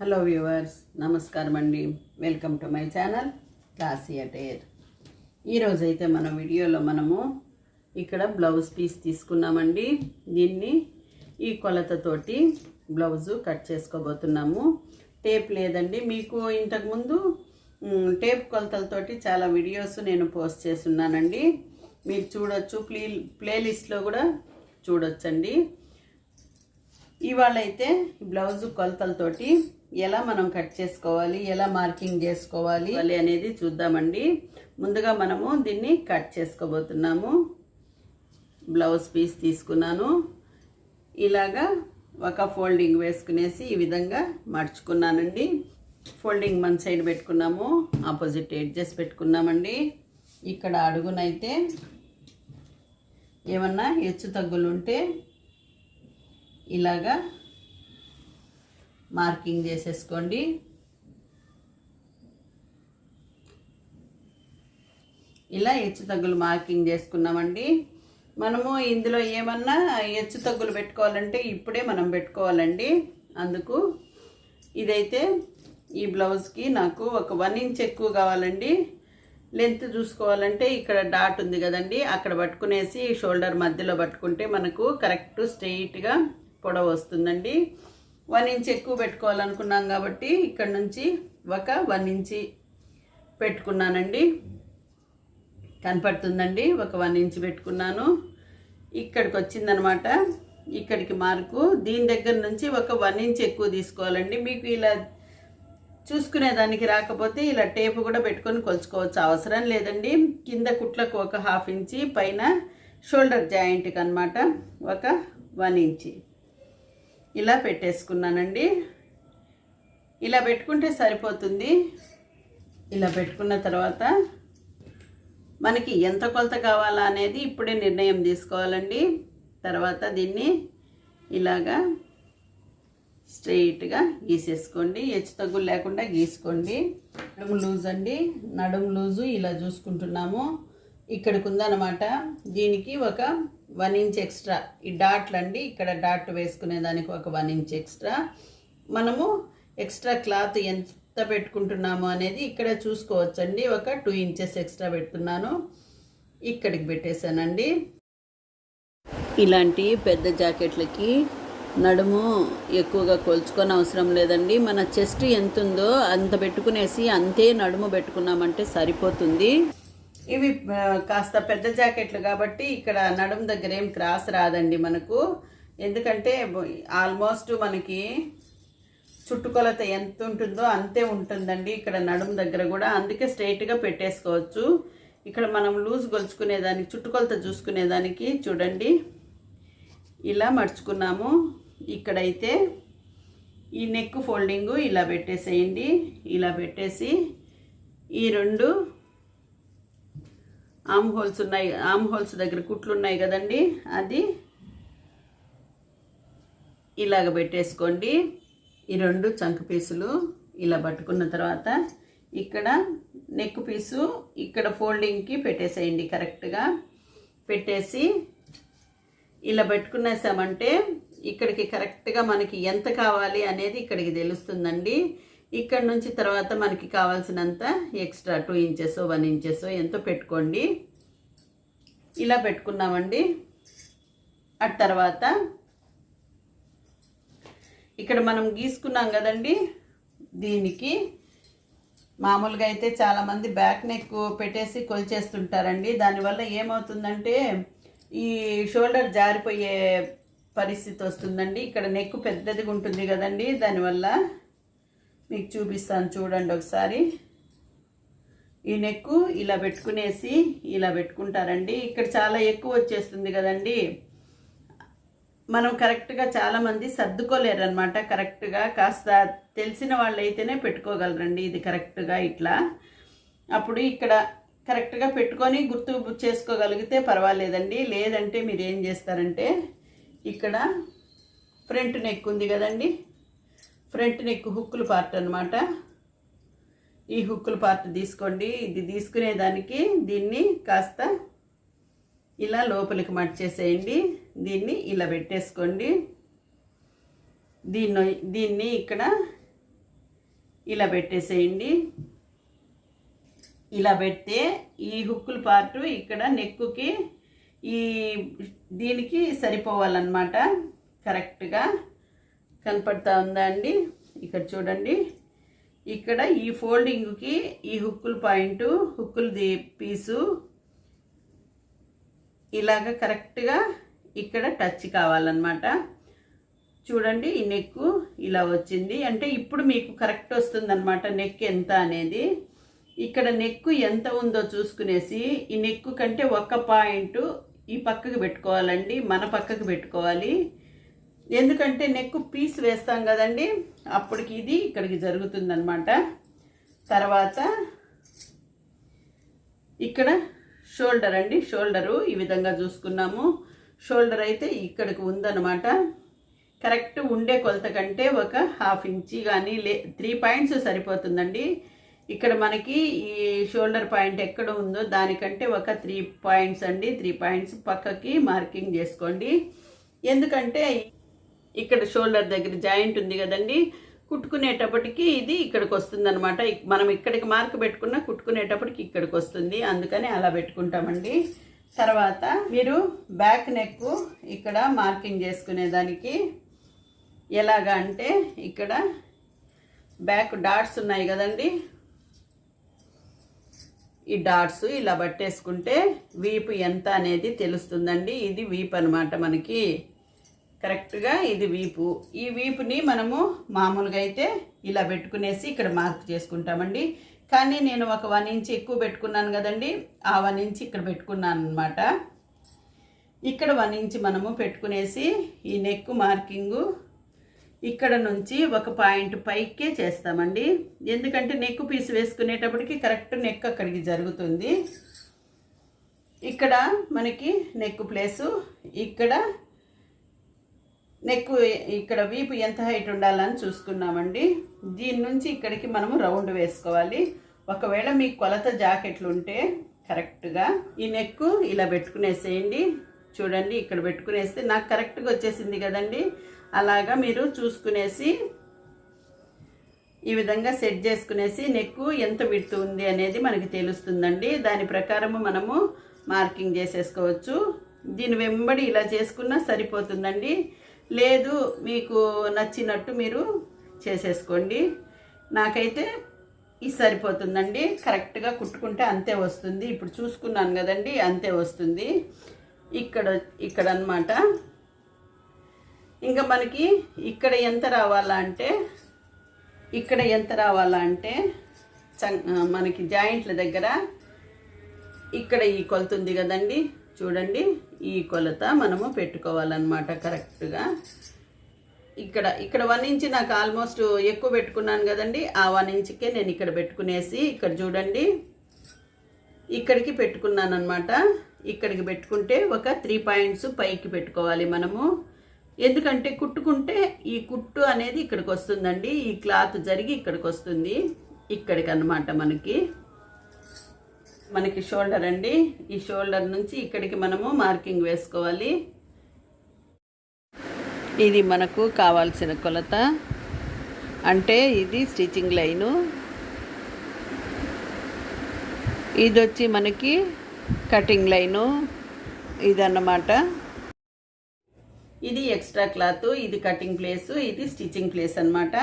Hello viewers నమస్కారం అండి welcome to my channel classy attire ఈరోజైతే మన వీడియోలో మనము ఇక్కడ బ్లౌజ్ పీస్ తీసుకున్నామండి. దీన్ని ఈ కొలతతోటి బ్లౌజు కట్ చేసుకోబోతున్నాము. టేప్ లేదండి. మీకు ఇంతకుముందు టేప్ కొలతలతోటి చాలా వీడియోస్ నేను పోస్ట్ చేస్తున్నానండి. మీరు చూడొచ్చు ప్లే ప్లేలిస్ట్లో కూడా చూడొచ్చండి. ఇవాళ అయితే బ్లౌజు కొలతలతోటి ఎలా మనం కట్ చేసుకోవాలి? ఎలా మార్కింగ్ చేసుకోవాలి? అనేది చూద్దామండి. ముందుగా మనము దీన్ని కట్ చేసుకోబోతున్నాము. బ్లౌజ్ పీస్ తీసుకున్నాను. ఇలాగా ఒక ఫోల్డింగ్ వేసుకునేసి ఈ విధంగా మార్చుకున్నానండి ఫోల్డింగ్ మన సైడ్ పెట్టుకున్నాము. ఆపోజిట్ ఎడ్జెస్ పెట్టుకున్నామండి. ఇక్కడ అడుగునైతే ఏమన్నా హెచ్చు తగ్గులుంటే ఇలాగా మార్కింగ్ చేసేసుకోండి. ఇలా హెచ్చు తగ్గులు మార్కింగ్ చేసుకున్నామండి. మనము ఇందులో ఏమన్నా హెచ్చు తగ్గులు పెట్టుకోవాలంటే ఇప్పుడే మనం పెట్టుకోవాలండి. అందుకు ఇదైతే ఈ బ్లౌజ్కి నాకు ఒక వన్ ఇంచ్ ఎక్కువ కావాలండి. లెంత్ చూసుకోవాలంటే ఇక్కడ డాట్ ఉంది కదండి అక్కడ పట్టుకునేసి షోల్డర్ మధ్యలో పట్టుకుంటే మనకు కరెక్ట్ స్ట్రెయిట్గా పొడవు వస్తుందండి. వన్ ఇంచ్ ఎక్కువ పెట్టుకోవాలనుకున్నాం కాబట్టి ఇక్కడ నుంచి ఒక వన్ ఇంచి పెట్టుకున్నానండి. కనపడుతుందండి. ఒక వన్ ఇంచ్ పెట్టుకున్నాను. ఇక్కడికి వచ్చిందనమాట. ఇక్కడికి మార్కు. దీని దగ్గర నుంచి ఒక వన్ ఇంచ్ ఎక్కువ తీసుకోవాలండి. మీకు ఇలా చూసుకునే దానికి రాకపోతే ఇలా టేపు కూడా పెట్టుకొని కొలుచుకోవచ్చు. అవసరం లేదండి. కింద కుట్లకు ఒక హాఫ్ ఇంచి పైన షోల్డర్ జాయింట్కి అనమాట ఒక వన్ ఇంచి. ఇలా పెట్టేసుకున్నానండి. ఇలా పెట్టుకుంటే సరిపోతుంది. ఇలా పెట్టుకున్న తర్వాత మనకి ఎంత కొలత కావాలా అనేది ఇప్పుడే నిర్ణయం తీసుకోవాలండి. తర్వాత దీన్ని ఇలాగా స్ట్రెయిట్గా గీసేసుకోండి. హెచ్చు తగ్గులు లేకుండా గీసుకోండి. నడుము లూజ్ అండి. నడుము లూజు ఇలా చూసుకుంటున్నాము. ఇక్కడికి ఉందన్నమాట దీనికి ఒక వన్ ఇంచ్ ఎక్స్ట్రా. ఈ డాట్లు అండి ఇక్కడ డాట్ వేసుకునే దానికి ఒక వన్ ఇంచ్ ఎక్స్ట్రా. మనము ఎక్స్ట్రా క్లాత్ ఎంత పెట్టుకుంటున్నాము అనేది ఇక్కడ చూసుకోవచ్చండి. ఒక టూ ఇంచెస్ ఎక్స్ట్రా పెడుతున్నాను. ఇక్కడికి పెట్టేశానండి. ఇలాంటి పెద్ద జాకెట్లకి నడుము ఎక్కువగా కొలుచుకొని అవసరం లేదండి. మన చెస్ట్ ఎంత ఉందో అంత పెట్టుకునేసి అంతే నడుము పెట్టుకున్నామంటే సరిపోతుంది. ఇవి కాస్త పెద్ద జాకెట్లు కాబట్టి ఇక్కడ నడుము దగ్గర ఏం క్రాస్ రాదండి మనకు. ఎందుకంటే ఆల్మోస్ట్ మనకి చుట్టుకొలత ఎంత ఉంటుందో అంతే ఉంటుందండి ఇక్కడ నడుము దగ్గర కూడా. అందుకే స్ట్రైట్గా పెట్టేసుకోవచ్చు. ఇక్కడ మనం లూజ్ గొలుచుకునేదానికి చుట్టుకొలత చూసుకునేదానికి చూడండి. ఇలా మడుచుకున్నాము. ఇక్కడైతే ఈ నెక్ ఫోల్డింగు ఇలా పెట్టేసేయండి. ఇలా పెట్టేసి ఈ రెండు ఆమ్ హోల్స్ ఉన్నాయి ఆమ్ హోల్స్ దగ్గర కుట్లు ఉన్నాయి కదండి. అది ఇలాగ పెట్టేసుకోండి. ఈ రెండు చంక పీసులు ఇలా పట్టుకున్న తర్వాత ఇక్కడ నెక్ పీసు ఇక్కడ ఫోల్డింగ్కి పెట్టేసేయండి కరెక్ట్గా పెట్టేసి ఇలా పెట్టుకునేసామంటే ఇక్కడికి కరెక్ట్గా మనకి ఎంత కావాలి అనేది ఇక్కడికి తెలుస్తుందండి. ఇక్కడ నుంచి తర్వాత మనకి కావాల్సినంత extra two inches one inches ఎంతో పెట్టుకోండి. ఇలా పెట్టుకున్నామండి. ఆ తర్వాత ఇక్కడ మనం గీసుకున్నాం కదండి దీనికి. మామూలుగా అయితే చాలామంది బ్యాక్ నెక్ పెట్టేసి కొలిచేస్తుంటారండి. దానివల్ల ఏమవుతుందంటే ఈ షోల్డర్ జారిపోయే పరిస్థితి వస్తుందండి. ఇక్కడ నెక్ పెద్దదిగా ఉంటుంది కదండి. దానివల్ల మీకు చూపిస్తాను చూడండి ఒకసారి. ఈ నెక్ ఇలా పెట్టుకునేసి ఇలా పెట్టుకుంటారండి. ఇక్కడ చాలా ఎక్కువ వచ్చేస్తుంది కదండి. మనం కరెక్ట్గా చాలామంది సర్దుకోలేరు అనమాట కరెక్ట్గా కాస్త తెలిసిన వాళ్ళైతేనే పెట్టుకోగలరండి ఇది కరెక్ట్గా ఇట్లా. అప్పుడు ఇక్కడ కరెక్ట్గా పెట్టుకొని గుర్తు చేసుకోగలిగితే పర్వాలేదండి. లేదంటే మీరు ఏం చేస్తారంటే ఇక్కడ ఫ్రంట్ నెక్ ఉంది కదండి. ఫ్రంట్ నెక్ హుక్కుల పార్ట్ అనమాట ఈ హుక్కుల పార్ట్ తీసుకోండి. ఇది తీసుకునేదానికి దీన్ని కాస్త ఇలా లోపలికి మడిచేసేయండి. దీన్ని ఇలా పెట్టేసుకోండి. దీన్ని దీన్ని ఇక్కడ ఇలా పెట్టేసేయండి. ఇలా పెడితే ఈ హుక్కుల పార్ట్ ఇక్కడ నెక్కుకి ఈ దీనికి సరిపోవాలన్నమాట. కరెక్ట్గా కనపడతా ఉందా అండి? ఇక్కడ చూడండి. ఇక్కడ ఈ ఫోల్డింగ్కి ఈ హుక్కుల పాయింట్ హుక్కులది పీసు ఇలాగ కరెక్ట్గా ఇక్కడ టచ్ కావాలన్నమాట. చూడండి ఈ నెక్ ఇలా వచ్చింది. అంటే ఇప్పుడు మీకు కరెక్ట్ వస్తుందన్నమాట నెక్ ఎంత అనేది. ఇక్కడ నెక్ ఎంత ఉందో చూసుకునేసి ఈ నెక్ కంటే ఒక పాయింట్ ఈ పక్కకు పెట్టుకోవాలండి మన పక్కకు పెట్టుకోవాలి. ఎందుకంటే నెక్ పీస్ వేస్తాం కదండి. అప్పటికి ఇది ఇక్కడికి జరుగుతుందన్నమాట. తర్వాత ఇక్కడ షోల్డర్ అండి. షోల్డరు ఈ విధంగా చూసుకున్నాము. షోల్డర్ అయితే ఇక్కడికి ఉందన్నమాట. కరెక్ట్ ఉండే కొలత కంటే ఒక హాఫ్ ఇంచి కానీ లే త్రీ పాయింట్స్ సరిపోతుందండి. ఇక్కడ మనకి ఈ షోల్డర్ పాయింట్ ఎక్కడ ఉందో దానికంటే ఒక త్రీ పాయింట్స్ అండి. త్రీ పాయింట్స్ పక్కకి మార్కింగ్ చేసుకోండి. ఎందుకంటే ఇక్కడ షోల్డర్ దగ్గర జాయింట్ ఉంది కదండి కుట్టుకునేటప్పటికి ఇది ఇక్కడికి వస్తుంది అనమాట మనం ఇక్కడికి మార్క్ పెట్టుకున్న కుట్టుకునేటప్పటికి ఇక్కడికి వస్తుంది. అందుకని అలా పెట్టుకుంటామండి. తర్వాత మీరు బ్యాక్ నెక్ ఇక్కడ మార్కింగ్ చేసుకునేదానికి ఎలాగా అంటే ఇక్కడ బ్యాక్ డాట్స్ ఉన్నాయి కదండి. ఈ డాట్స్ ఇలా పట్టేసుకుంటే వీపు ఎంత అనేది తెలుస్తుందండి. ఇది వీప్ అనమాట మనకి. కరెక్ట్గా ఇది వీపు. ఈ వీపుని మనము మామూలుగా అయితే ఇలా పెట్టుకునేసి ఇక్కడ మార్క్ చేసుకుంటామండి. కానీ నేను ఒక వన్ ఇంచ్ ఎక్కువ పెట్టుకున్నాను కదండి. ఆ వన్ ఇంచ్ ఇక్కడ పెట్టుకున్నాను అనమాట ఇక్కడ వన్ ఇంచ్ మనము పెట్టుకునేసి ఈ నెక్ మార్కింగు ఇక్కడ నుంచి ఒక పాయింట్ పైకే చేస్తామండి. ఎందుకంటే నెక్ పీస్ వేసుకునేటప్పటికి కరెక్ట్ నెక్ అక్కడికి జరుగుతుంది. ఇక్కడ మనకి నెక్ ప్లేసు ఇక్కడ నెక్ ఇక్కడ వీపు ఎంత హైట్ ఉండాలని చూసుకున్నామండి. దీని నుంచి ఇక్కడికి మనము రౌండ్ వేసుకోవాలి. ఒకవేళ మీ కొలత జాకెట్లు ఉంటే కరెక్ట్గా ఈ నెక్ ఇలా పెట్టుకునేసేయండి. చూడండి ఇక్కడ పెట్టుకునేస్తే నాకు కరెక్ట్గా వచ్చేసింది కదండి. అలాగా మీరు చూసుకునేసి ఈ విధంగా సెట్ చేసుకునేసి నెక్ ఎంత విడుతు ఉంది అనేది మనకి తెలుస్తుందండి. దాని ప్రకారము మనము మార్కింగ్ చేసేసుకోవచ్చు. దీని వెంబడి ఇలా చేసుకున్నా సరిపోతుందండి. లేదు మీకు నచ్చినట్టు మీరు చేసేసుకోండి. నాకైతే ఇది సరిపోతుందండి. కరెక్ట్గా కుట్టుకుంటే అంతే వస్తుంది. ఇప్పుడు చూసుకున్నాను కదండి అంతే వస్తుంది. ఇక్కడ ఇక్కడ అనమాట ఇంకా మనకి ఇక్కడ ఎంత రావాలా అంటే ఇక్కడ ఎంత రావాలా అంటే మనకి జాయింట్ల దగ్గర ఇక్కడ ఈ కొలుతుంది కదండి. చూడండి. ఈ కొలత మనము పెట్టుకోవాలన్నమాట కరెక్ట్గా. ఇక్కడ ఇక్కడ వన్ ఇంచ్ నాకు ఆల్మోస్ట్ ఎక్కువ పెట్టుకున్నాను కదండి. ఆ వన్ ఇంచ్కే నేను ఇక్కడ పెట్టుకునేసి ఇక్కడ చూడండి. ఇక్కడికి పెట్టుకున్నాను అనమాట ఇక్కడికి పెట్టుకుంటే ఒక త్రీ పాయింట్స్ పైకి పెట్టుకోవాలి మనము. ఎందుకంటే కుట్టుకుంటే ఈ కుట్టు అనేది ఇక్కడికి వస్తుందండి. ఈ క్లాత్ జరిగి ఇక్కడికి వస్తుంది. ఇక్కడికి అనమాట మనకి. మనకి షోల్డర్ అండి. ఈ షోల్డర్ నుంచి ఇక్కడికి మనము మార్కింగ్ వేసుకోవాలి. ఇది మనకు కావాల్సిన కొలత. అంటే ఇది స్టిచ్చింగ్ లైను. ఇది వచ్చి మనకి కటింగ్ లైను. ఇదన్నమాట. ఇది ఎక్స్ట్రా క్లాత్ ఇది కటింగ్ ప్లేస్ ఇది స్టిచ్చింగ్ ప్లేస్ అనమాట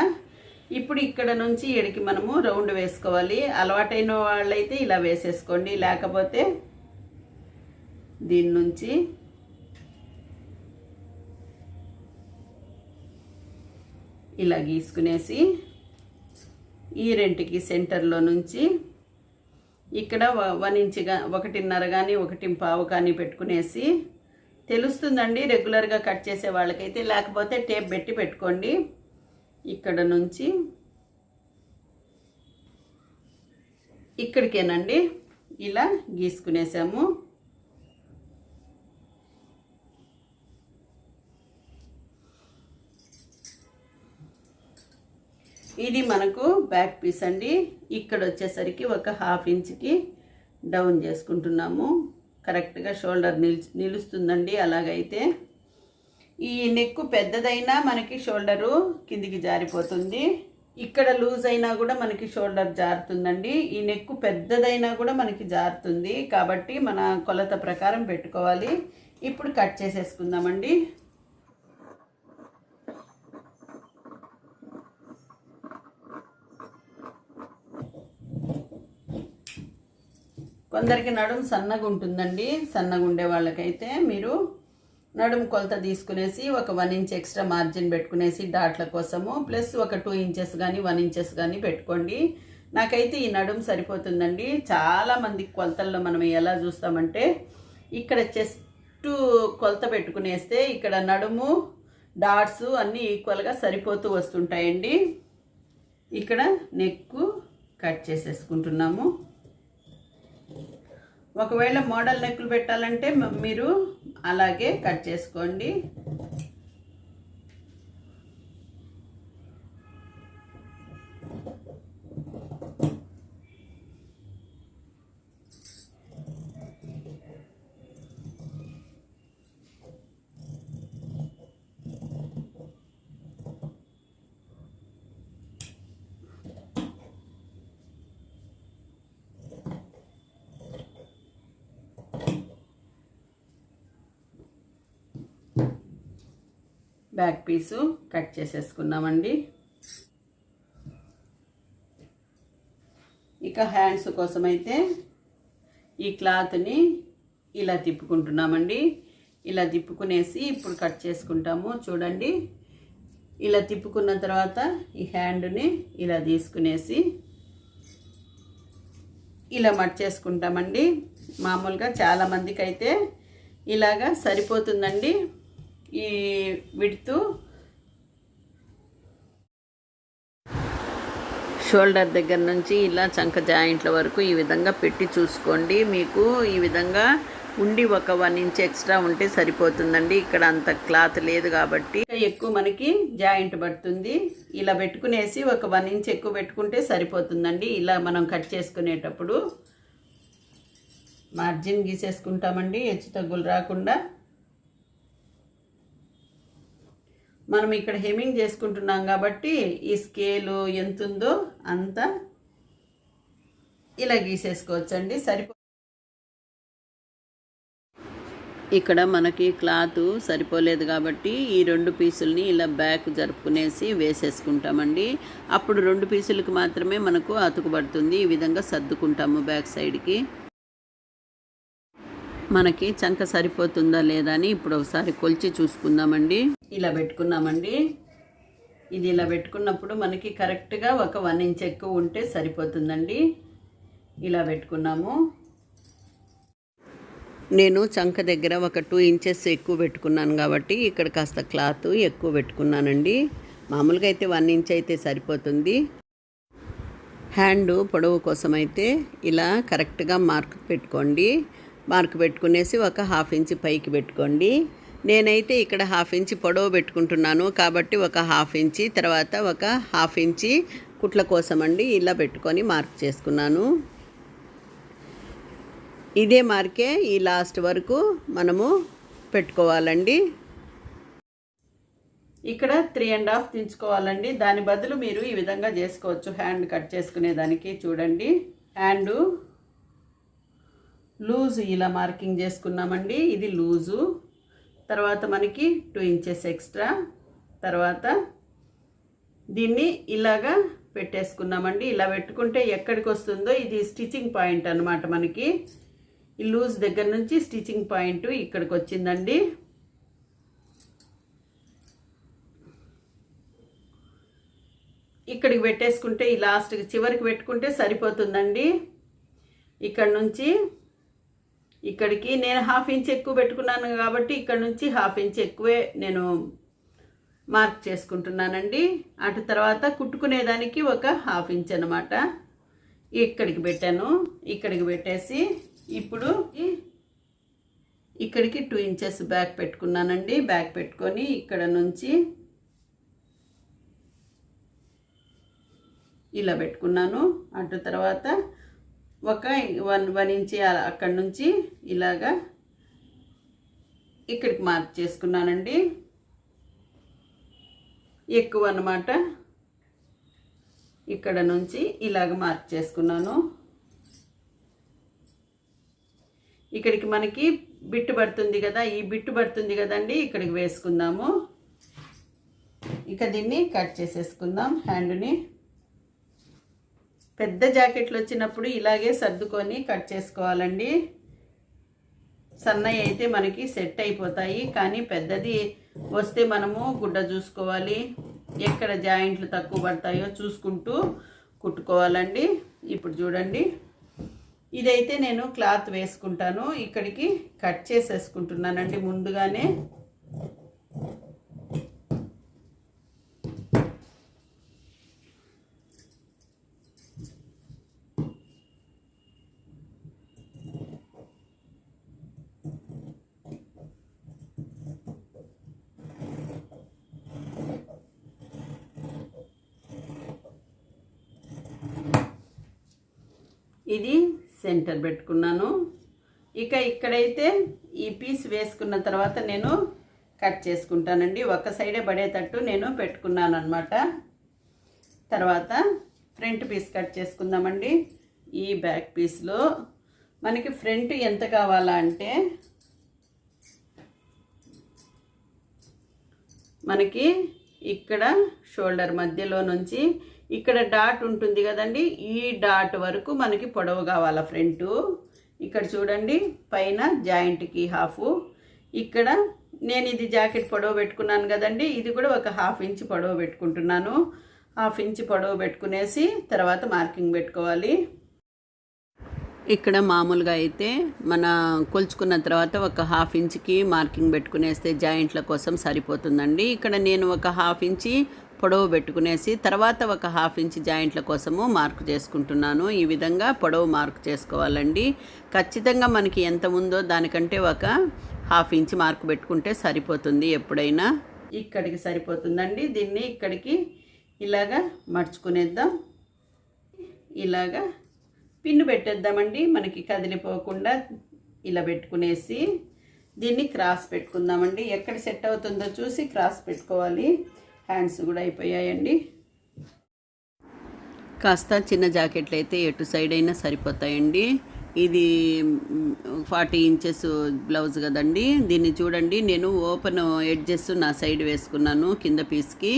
ఇప్పుడు ఇక్కడ నుంచి ఇడికి మనము రౌండ్ వేసుకోవాలి. అలవాటైన వాళ్ళైతే ఇలా వేసేసుకోండి. లేకపోతే దీని నుంచి ఇలా గీసుకునేసి ఈ రెంటికి సెంటర్లో నుంచి ఇక్కడ వన్ ఇంచ్గా ఒకటిన్నర కానీ ఒకటి పావు కానీ పెట్టుకునేసి తెలుస్తుందండి. రెగ్యులర్గా కట్ చేసే వాళ్ళకైతే. లేకపోతే టేప్ పెట్టి పెట్టుకోండి. ఇక్కడ నుంచి ఇక్కడికేనండి. ఇలా గీసుకునేసాము. ఇది మనకు బ్యాక్ పీస్ అండి. ఇక్కడ వచ్చేసరికి ఒక హాఫ్ ఇంచ్కి డౌన్ చేసుకుంటున్నాము. కరెక్ట్గా షోల్డర్ నిలు నిలుస్తుందండి. అలాగైతే ఈ నెక్ పెద్దదైనా మనకి షోల్డరు కిందికి జారిపోతుంది. ఇక్కడ లూజ్ అయినా కూడా మనకి షోల్డర్ జారుతుందండి. ఈ నెక్ పెద్దదైనా కూడా మనకి జారుతుంది. కాబట్టి మన కొలత ప్రకారం పెట్టుకోవాలి. ఇప్పుడు కట్ చేసేసుకుందామండి. కొందరికి నడుము సన్నగా ఉంటుందండి సన్నగా ఉండే వాళ్ళకైతే మీరు నడుము కొలత తీసుకునేసి ఒక వన్ ఇంచ్ ఎక్స్ట్రా మార్జిన్ పెట్టుకునేసి డాట్ల కోసము ప్లస్ ఒక టూ ఇంచెస్ కానీ వన్ ఇంచెస్ కానీ పెట్టుకోండి. నాకైతే ఈ నడుము సరిపోతుందండి. చాలామంది కొలతల్లో మనం ఎలా చూస్తామంటే ఇక్కడ చెస్ట్ కొలత పెట్టుకునేస్తే ఇక్కడ నడుము డాట్స్ అన్నీ ఈక్వల్గా సరిపోతూ వస్తుంటాయండి. ఇక్కడ నెక్కు కట్ చేసేసుకుంటున్నాము. ఒకవేళ మోడల్ నెక్కులు పెట్టాలంటే మీరు అలాగే కట్ చేసుకోండి. బ్యాక్ పీసు కట్ చేసేసుకున్నామండి. ఇక హ్యాండ్స్ కోసమైతే ఈ క్లాత్ని ఇలా తిప్పుకుంటున్నామండి. ఇలా తిప్పుకునేసి ఇప్పుడు కట్ చేసుకుంటాము. చూడండి. ఇలా తిప్పుకున్న తర్వాత ఈ హ్యాండ్ని ఇలా తీసుకునేసి ఇలా మట్ చేసుకుంటామండి. మామూలుగా చాలామందికి అయితే ఇలాగా సరిపోతుందండి. ఈ విడుతూ షోల్డర్ దగ్గర నుంచి ఇలా చంక జాయింట్ల వరకు ఈ విధంగా పెట్టి చూసుకోండి. మీకు ఈ విధంగా ఉండి ఒక వన్ ఇంచ్ ఎక్స్ట్రా ఉంటే సరిపోతుందండి. ఇక్కడ అంత క్లాత్ లేదు కాబట్టి. ఎక్కువ మనకి జాయింట్ పడుతుంది. ఇలా పెట్టుకునేసి ఒక వన్ ఇంచ్ ఎక్కువ పెట్టుకుంటే సరిపోతుందండి. ఇలా మనం కట్ చేసుకునేటప్పుడు. మార్జిన్ గీసేసుకుంటామండి. హెచ్చు తగ్గులు రాకుండా. మనం ఇక్కడ హెమింగ్ చేసుకుంటున్నాం కాబట్టి ఈ స్కేలు ఎంత ఉందో అంత ఇలా గీసేసుకోవచ్చండి. సరిపో ఇక్కడ మనకి క్లాత్ సరిపోలేదు కాబట్టి ఈ రెండు పీసుల్ని ఇలా బ్యాక్ జరుపుకునేసి వేసేసుకుంటామండి. అప్పుడు రెండు పీసులకు మాత్రమే మనకు అతుకుబడుతుంది ఈ విధంగా సర్దుకుంటాము బ్యాక్ సైడ్కి. మనకి చంక సరిపోతుందా లేదా అని ఇప్పుడు ఒకసారి కొలిచి చూసుకుందామండి. ఇలా పెట్టుకున్నామండి. ఇది ఇలా పెట్టుకున్నప్పుడు మనకి కరెక్ట్గా ఒక వన్ ఇంచ్ ఎక్కువ ఉంటే సరిపోతుందండి. ఇలా పెట్టుకున్నాము. నేను చంక దగ్గర ఒక టూ ఇంచెస్ ఎక్కువ పెట్టుకున్నాను కాబట్టి ఇక్కడ కాస్త క్లాత్ ఎక్కువ పెట్టుకున్నానండి. మామూలుగా అయితే వన్ ఇంచ్ అయితే సరిపోతుంది. హ్యాండ్ పొడవు కోసం అయితే ఇలా కరెక్ట్గా మార్క్ పెట్టుకోండి. మార్క్ పెట్టుకునేసి ఒక హాఫ్ ఇంచ్ పైకి పెట్టుకోండి. నేనైతే ఇక్కడ హాఫ్ ఇంచ్ పొడవు పెట్టుకుంటున్నాను. కాబట్టి ఒక హాఫ్ ఇంచి తర్వాత ఒక హాఫ్ ఇంచి కుట్ల కోసం అండి ఇలా పెట్టుకొని మార్క్ చేసుకున్నాను. ఇదే మార్కే ఈ లాస్ట్ వరకు మనము పెట్టుకోవాలండి. ఇక్కడ త్రీ అండ్ హాఫ్ దించుకోవాలండి. దాని బదులు మీరు ఈ విధంగా చేసుకోవచ్చు. హ్యాండ్ కట్ చేసుకునే దానికి చూడండి. హ్యాండు లూజు ఇలా మార్కింగ్ చేసుకున్నామండి. ఇది లూజు. తర్వాత మనకి టూ ఇంచెస్ ఎక్స్ట్రా. తర్వాత దీన్ని ఇలాగా పెట్టేసుకున్నామండి ఇలా పెట్టుకుంటే ఎక్కడికి వస్తుందో ఇది స్టిచ్చింగ్ పాయింట్ అన్నమాట మనకి. ఈ లూజ్ దగ్గర నుంచి స్టిచ్చింగ్ పాయింట్ ఇక్కడికి వచ్చిందండి. ఇక్కడికి పెట్టేసుకుంటే ఈ లాస్ట్కి చివరికి పెట్టుకుంటే సరిపోతుందండి. ఇక్కడ నుంచి ఇక్కడికి నేను హాఫ్ ఇంచ్ ఎక్కువ పెట్టుకున్నాను కాబట్టి ఇక్కడ నుంచి హాఫ్ ఇంచ్ ఎక్కువే నేను మార్క్ చేసుకుంటున్నానండి. అటు తర్వాత కుట్టుకునేదానికి ఒక హాఫ్ ఇంచ్ అనమాట ఇక్కడికి పెట్టాను. ఇక్కడికి పెట్టేసి ఇప్పుడు ఇక్కడికి టూ ఇంచెస్ బ్యాక్ పెట్టుకున్నానండి. బ్యాక్ పెట్టుకొని ఇక్కడ నుంచి ఇలా పెట్టుకున్నాను. అటు తర్వాత ఒక వన్ వన్ ఇంచి అక్కడి నుంచి ఇలాగా ఇక్కడికి మార్క్ చేసుకున్నానండి. ఎక్కువ అన్నమాట. ఇక్కడ నుంచి ఇలాగ మార్క్ చేసుకున్నాను. ఇక్కడికి మనకి బిట్టు పడుతుంది కదా ఈ బిట్టు పడుతుంది కదండి ఇక్కడికి వేసుకుందాము. ఇక దీన్ని కట్ చేసేసుకుందాం హ్యాండ్ని. పెద్ద జాకెట్లు వచ్చినప్పుడు ఇలాగే సర్దుకొని కట్ చేసుకోవాలండి. సన్నయ్య అయితే మనకి సెట్ అయిపోతాయి కానీ పెద్దది వస్తే మనము గుడ్డ చూసుకోవాలి. ఎక్కడ జాయింట్లు తక్కువ పడతాయో చూసుకుంటూ కుట్టుకోవాలండి. ఇప్పుడు చూడండి. ఇదైతే నేను క్లాత్ వేసుకుంటాను. ఇక్కడికి కట్ చేసేసుకుంటున్నానండి ముందుగానే. ఇది సెంటర్ పెట్టుకున్నాను. ఇక ఇక్కడైతే ఈ పీస్ వేసుకున్న తర్వాత నేను కట్ చేసుకుంటానండి. ఒక సైడే పడేటట్టు నేను పెట్టుకున్నాను అనమాట తర్వాత ఫ్రంట్ పీస్ కట్ చేసుకుందామండి. ఈ బ్యాక్ పీస్లో మనకి ఫ్రంట్ ఎంత కావాలా అంటే మనకి ఇక్కడ షోల్డర్ మధ్యలో నుంచి ఇక్కడ డాట్ ఉంటుంది కదండి ఈ డాట్ వరకు మనకి పొడవు కావాల ఫ్రంట్. ఇక్కడ చూడండి పైన జాయింట్కి హాఫ్. ఇక్కడ నేను ఇది జాకెట్ పొడవు పెట్టుకున్నాను కదండి ఇది కూడా ఒక హాఫ్ ఇంచ్ పొడవు పెట్టుకుంటున్నాను. హాఫ్ ఇంచ్ పొడవు పెట్టుకునేసి తర్వాత మార్కింగ్ పెట్టుకోవాలి. ఇక్కడ మామూలుగా అయితే మన కొలుచుకున్న తర్వాత ఒక హాఫ్ ఇంచ్కి మార్కింగ్ పెట్టుకునేస్తే జాయింట్ల కోసం సరిపోతుందండి. ఇక్కడ నేను ఒక హాఫ్ ఇంచి పొడవు పెట్టుకునేసి తర్వాత ఒక హాఫ్ ఇంచ్ జాయింట్ల కోసము మార్క్ చేసుకుంటున్నాను. ఈ విధంగా పొడవు మార్క్ చేసుకోవాలండి. ఖచ్చితంగా మనకి ఎంత ఉందో దానికంటే ఒక హాఫ్ ఇంచ్ మార్క్ పెట్టుకుంటే సరిపోతుంది ఎప్పుడైనా. ఇక్కడికి సరిపోతుందండి. దీన్ని ఇక్కడికి ఇలాగా మడుచుకునేద్దాం. ఇలాగా పిన్ను పెట్టేద్దామండి. మనకి కదిలిపోకుండా ఇలా పెట్టుకునేసి దీన్ని క్రాస్ పెట్టుకుందామండి. ఎక్కడ సెట్ అవుతుందో చూసి క్రాస్ పెట్టుకోవాలి. హ్యాండ్స్ కూడా అయిపోయాయండి. కాస్త చిన్న జాకెట్లు అయితే ఎటు సైడ్ అయినా సరిపోతాయండి. ఇది ఫార్టీ ఇంచెస్ బ్లౌజ్ కదండి. దీన్ని చూడండి నేను ఓపెన్ ఎడ్జెస్ నా సైడ్ వేసుకున్నాను కింద పీస్కి.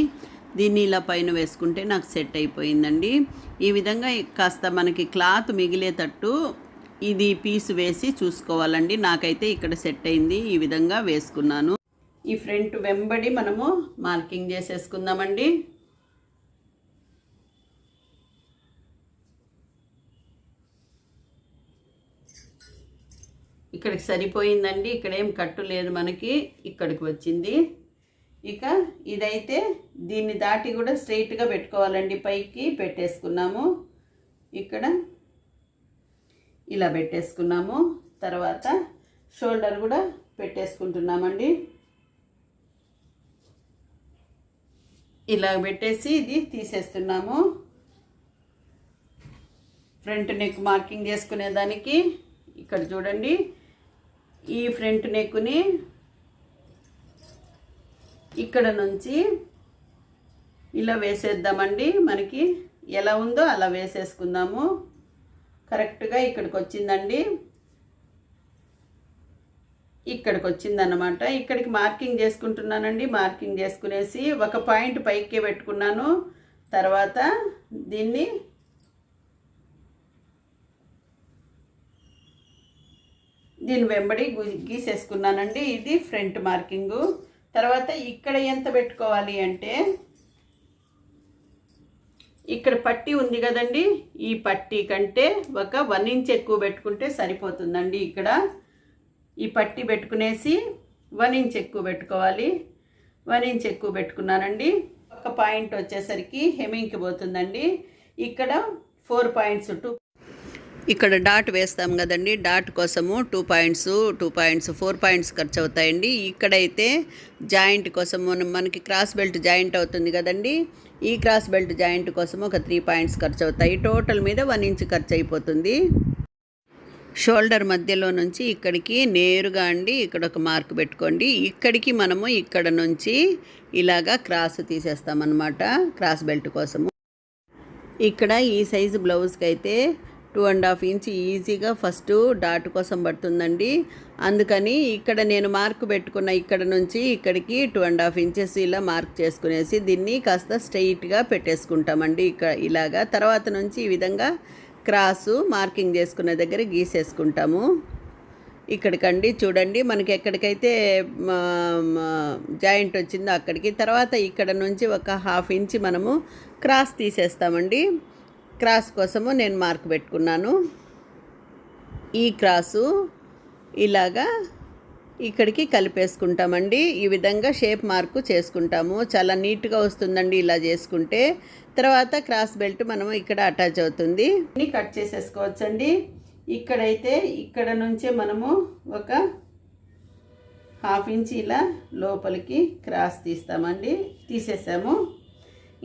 దీన్ని ఇలా పైన వేసుకుంటే నాకు సెట్ అయిపోయిందండి. ఈ విధంగా కాస్త మనకి క్లాత్ మిగిలేటట్టు ఇది పీస్ వేసి చూసుకోవాలండి. నాకైతే ఇక్కడ సెట్ అయింది ఈ విధంగా వేసుకున్నాను. ఈ ఫ్రంట్ వెంబడి మనము మార్కింగ్ చేసేసుకుందామండి. ఇక్కడికి సరిపోయిందండి. ఇక్కడ ఏం కట్టు లేదు మనకి. ఇక్కడికి వచ్చింది. ఇక ఇదైతే దీన్ని దాటి కూడా స్ట్రైట్గా పెట్టుకోవాలండి. పైకి పెట్టేసుకున్నాము. ఇక్కడ ఇలా పెట్టేసుకున్నాము. తర్వాత షోల్డర్ కూడా పెట్టేసుకుంటున్నామండి. ఇలా పెట్టేసి ఇది తీసేస్తున్నాము. ఫ్రంట్ నెక్ మార్కింగ్ చేసుకునేదానికి ఇక్కడ చూడండి. ఈ ఫ్రంట్ నెక్ని ఇక్కడ నుంచి ఇలా వేసేద్దామండి. మనకి ఎలా ఉందో అలా వేసేసుకుందాము. కరెక్ట్గా ఇక్కడికి వచ్చిందండి. ఇక్కడికి వచ్చిందనమాట ఇక్కడికి మార్కింగ్ చేసుకుంటున్నానండి. మార్కింగ్ చేసుకునేసి ఒక పాయింట్ పైకే పెట్టుకున్నాను. తర్వాత దీన్ని దీని వెంబడి గు- గీసేసుకున్నానండి. ఇది ఫ్రంట్ మార్కింగు. తర్వాత ఇక్కడ ఎంత పెట్టుకోవాలి అంటే ఇక్కడ పట్టీ ఉంది కదండి. ఈ పట్టీ కంటే ఒక వన్ ఇంచ్ ఎక్కువ పెట్టుకుంటే సరిపోతుందండి ఇక్కడ. ఈ పట్టీ పెట్టుకునేసి వన్ ఇంచ్ ఎక్కువ పెట్టుకోవాలి. వన్ ఇంచ్ ఎక్కువ పెట్టుకున్నానండి. ఒక పాయింట్ వచ్చేసరికి హెమింగ్కి పోతుందండి. ఇక్కడ ఫోర్ పాయింట్స్ టూ ఇక్కడ డాట్ వేస్తాం కదండి. డాట్ కోసము two points two points four points ఖర్చు అవుతాయండి ఇక్కడైతే జాయింట్ కోసం మనకి క్రాస్ బెల్ట్ జాయింట్ అవుతుంది కదండి. ఈ క్రాస్ బెల్ట్ జాయింట్ కోసం ఒక త్రీ పాయింట్స్ ఖర్చు అవుతాయి టోటల్ మీద వన్ ఇంచ్ ఖర్చు అయిపోతుంది షోల్డర్ మధ్యలో నుంచి ఇక్కడికి నేరుగా అండి ఇక్కడ ఒక మార్క్ పెట్టుకోండి. ఇక్కడికి మనము ఇక్కడ నుంచి ఇలాగా క్రాస్ తీసేస్తామన్నమాట క్రాస్ బెల్ట్ కోసము. ఇక్కడ ఈ సైజు బ్లౌజ్కి అయితే టూ అండ్ హాఫ్ ఇంచ్ ఈజీగా ఫస్ట్ డాట్ కోసం పడుతుందండి. అందుకని ఇక్కడ నేను మార్క్ పెట్టుకున్న ఇక్కడ నుంచి ఇక్కడికి టూ అండ్ హాఫ్ ఇంచెస్ ఇలా మార్క్ చేసుకునేసి దీన్ని కాస్త స్ట్రైట్గా పెట్టేసుకుంటామండి. ఇక్కడ ఇలాగా తర్వాత నుంచి ఈ విధంగా క్రాసు మార్కింగ్ చేసుకున్న దగ్గర గీసేసుకుంటాము. ఇక్కడికండి చూడండి మనకి ఎక్కడికైతే జాయింట్ వచ్చిందో అక్కడికి. తర్వాత ఇక్కడ నుంచి ఒక హాఫ్ ఇంచ్ మనము క్రాస్ తీసేస్తామండి. క్రాస్ కోసము నేను మార్క్ పెట్టుకున్నాను. ఈ క్రాసు ఇలాగా ఇక్కడికి కలిపేసుకుంటామండి. ఈ విధంగా షేప్ మార్కు చేసుకుంటాము. చాలా నీట్గా వస్తుందండి ఇలా చేసుకుంటే. తర్వాత క్రాస్ బెల్ట్ మనము ఇక్కడ అటాచ్ అవుతుంది. కట్ చేసేసుకోవచ్చండి. ఇక్కడైతే ఇక్కడ నుంచే మనము ఒక హాఫ్ ఇంచ్ ఇలా లోపలికి క్రాస్ తీస్తామండి. తీసేసాము.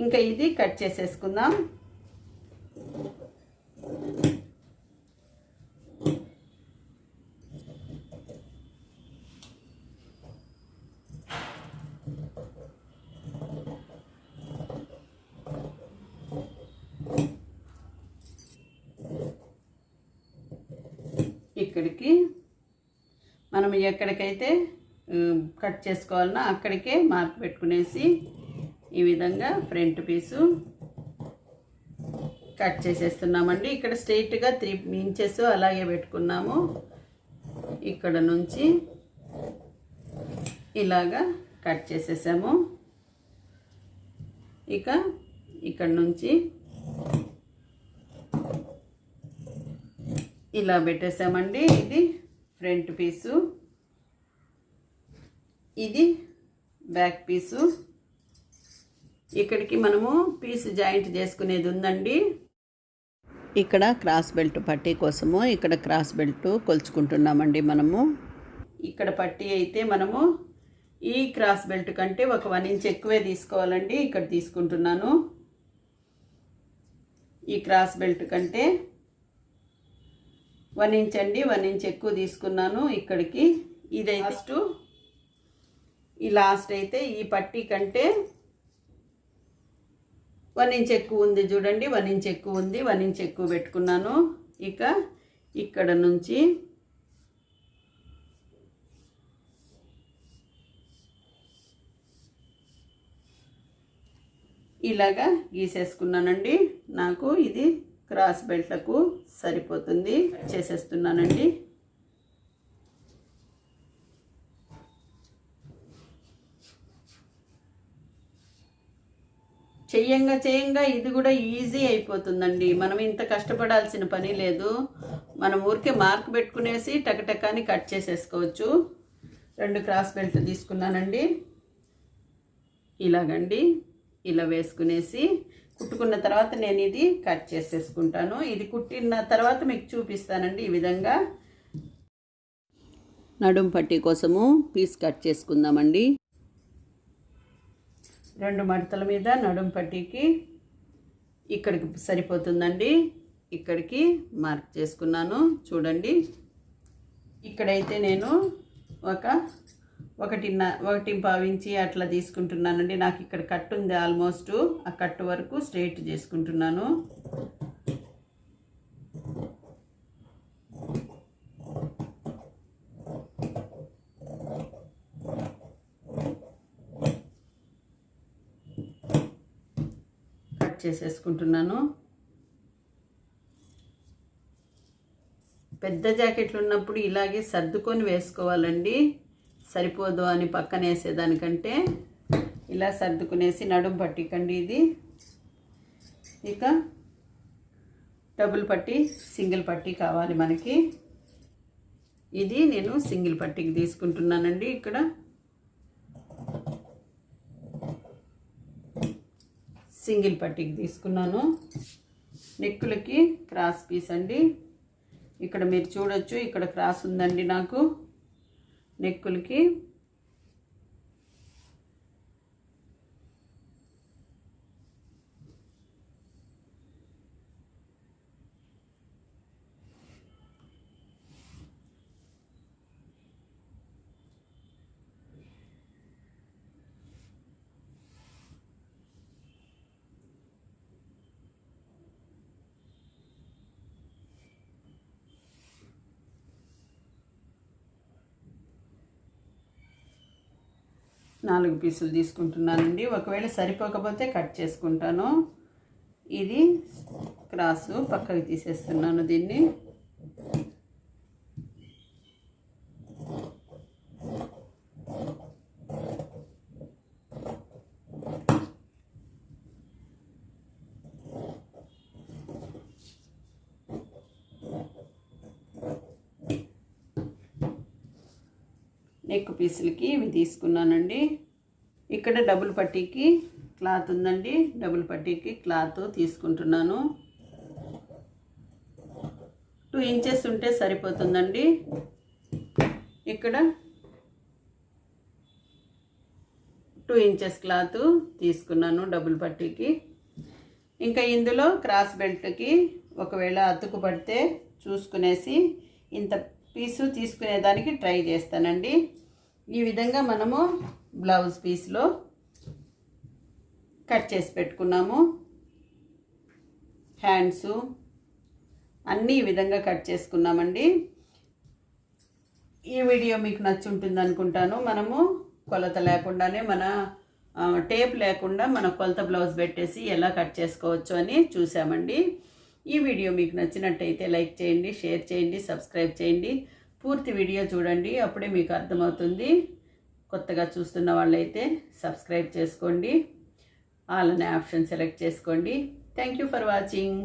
ఇంకా ఇది కట్ చేసేసుకుందాం ఇక్కడికి మనం ఎక్కడికైతే కట్ చేసుకోవాలన్నా అక్కడికే మార్క్ పెట్టుకునేసి ఈ విధంగా ఫ్రంట్ పీసు కట్ చేసేస్తున్నామండి. ఇక్కడ స్ట్రైట్గా త్రీ ఇంచెస్ అలాగే పెట్టుకున్నాము. ఇక్కడ నుంచి ఇలాగా కట్ చేసేసాము. ఇక ఇక్కడ నుంచి ఇలా పెట్టేసామండి. ఇది ఫ్రంట్ పీసు. ఇది బ్యాక్ పీసు. ఇక్కడికి మనము పీస్ జాయింట్ చేసుకునేది ఉందండి. ఇక్కడ క్రాస్ బెల్ట్ పట్టీ కోసము ఇక్కడ క్రాస్ బెల్ట్ కొలుచుకుంటున్నామండి మనము. ఇక్కడ పట్టీ అయితే మనము ఈ క్రాస్ బెల్ట్ కంటే ఒక వన్ ఇంచ్ ఎక్కువే తీసుకోవాలండి. ఇక్కడ తీసుకుంటున్నాను. ఈ క్రాస్ బెల్ట్ కంటే వన్ ఇంచ్ అండి వన్ ఇంచ్ ఎక్కువ తీసుకున్నాను ఇక్కడికి. ఇది ఫస్ట్ ఈ లాస్ట్ అయితే ఈ పట్టీ కంటే వన్ ఇంచ్ ఎక్కువ ఉంది చూడండి వన్ ఇంచ్ ఎక్కువ ఉంది వన్ ఇంచ్ ఎక్కువ పెట్టుకున్నాను. ఇక ఇక్కడ నుంచి ఇలాగా గీసేసుకున్నానండి. నాకు ఇది క్రాస్ బెల్ట్లకు సరిపోతుంది. చేసేస్తున్నానండి. చెయ్యంగా చేయంగా ఇది కూడా ఈజీ అయిపోతుందండి. మనం ఇంత కష్టపడాల్సిన పని లేదు. మనం ఊరికే మార్క్ పెట్టుకునేసి టకటకాని కట్ చేసేసుకోవచ్చు. రెండు క్రాస్ బెల్ట్ తీసుకున్నానండి. ఇలాగండి. ఇలా వేసుకునేసి కుట్టుకున్న తర్వాత నేను ఇది కట్ చేసేసుకుంటాను. ఇది కుట్టిన తర్వాత మీకు చూపిస్తానండి ఈ విధంగా. నడుం పట్టీ కోసము పీస్ కట్ చేసుకుందామండి. రెండు మడతల మీద నడుం పట్టీకి ఇక్కడికి సరిపోతుందండి. ఇక్కడికి మార్క్ చేసుకున్నాను. చూడండి. ఇక్కడైతే నేను ఒక ఒకటిన్న ఒకటి పావించి అట్లా తీసుకుంటున్నానండి నాకు ఇక్కడ కట్ ఉంది ఆల్మోస్ట్. ఆ కట్ వరకు స్ట్రైట్ చేసుకుంటున్నాను. కట్ చేసేసుకుంటున్నాను. పెద్ద జాకెట్లు ఉన్నప్పుడు ఇలాగే సర్దుకొని వేసుకోవాలండి. సరిపోదు అని పక్కన వేసేదానికంటే ఇలా సర్దుకునేసి నడుము పట్టికండి ఇది. ఇక డబుల్ పట్టి సింగిల్ పట్టి కావాలి మనకి. ఇది నేను సింగిల్ పట్టికి తీసుకుంటున్నానండి ఇక్కడ. సింగిల్ పట్టికి తీసుకున్నాను. నెక్కులకి క్రాస్ పీస్ అండి. ఇక్కడ మీరు చూడొచ్చు ఇక్కడ క్రాస్ ఉందండి నాకు. నెక్కులకి నాలుగు పీసులు తీసుకుంటున్నానండి. ఒకవేళ సరిపోకపోతే కట్ చేసుకుంటాను. ఇది క్రాసు పక్కకు తీసేస్తున్నాను దీన్ని నెక్ పీసులకి ఇవి తీసుకున్నానండి. ఇక్కడ డబుల్ పట్టీకి క్లాత్ ఉందండి. డబుల్ పట్టీకి క్లాత్ తీసుకుంటున్నాను. టూ ఇంచెస్ ఉంటే సరిపోతుందండి. ఇక్కడ టూ ఇంచెస్ క్లాత్ తీసుకున్నాను డబుల్ పట్టీకి. ఇంకా ఇందులో క్రాస్ బెల్ట్కి ఒకవేళ అతుకు పడితే చూసుకునేసి ఇంత పీసు తీసుకునేదానికి ట్రై చేస్తానండి. ఈ విధంగా మనము బ్లౌజ్ పీస్లో కట్ చేసి పెట్టుకున్నాము. హ్యాండ్స్ అన్నీ ఈ విధంగా కట్ చేసుకున్నామండి. ఈ వీడియో మీకు నచ్చుంటుంది అనుకుంటాను. మనము కొలత లేకుండానే మన టేప్ లేకుండా మన కొలత బ్లౌజ్ పెట్టేసి ఎలా కట్ చేసుకోవచ్చు అని చూసామండి. ఈ వీడియో మీకు నచ్చినట్టయితే లైక్ చేయండి షేర్ చేయండి సబ్స్క్రైబ్ చేయండి. పూర్తి వీడియో చూడండి అప్పుడే మీకు అర్థమవుతుంది. కొత్తగా చూస్తున్న వాళ్ళైతే సబ్స్క్రైబ్ చేసుకోండి. ఆల్ అనే ఆప్షన్ సెలెక్ట్ చేసుకోండి. Thank you for watching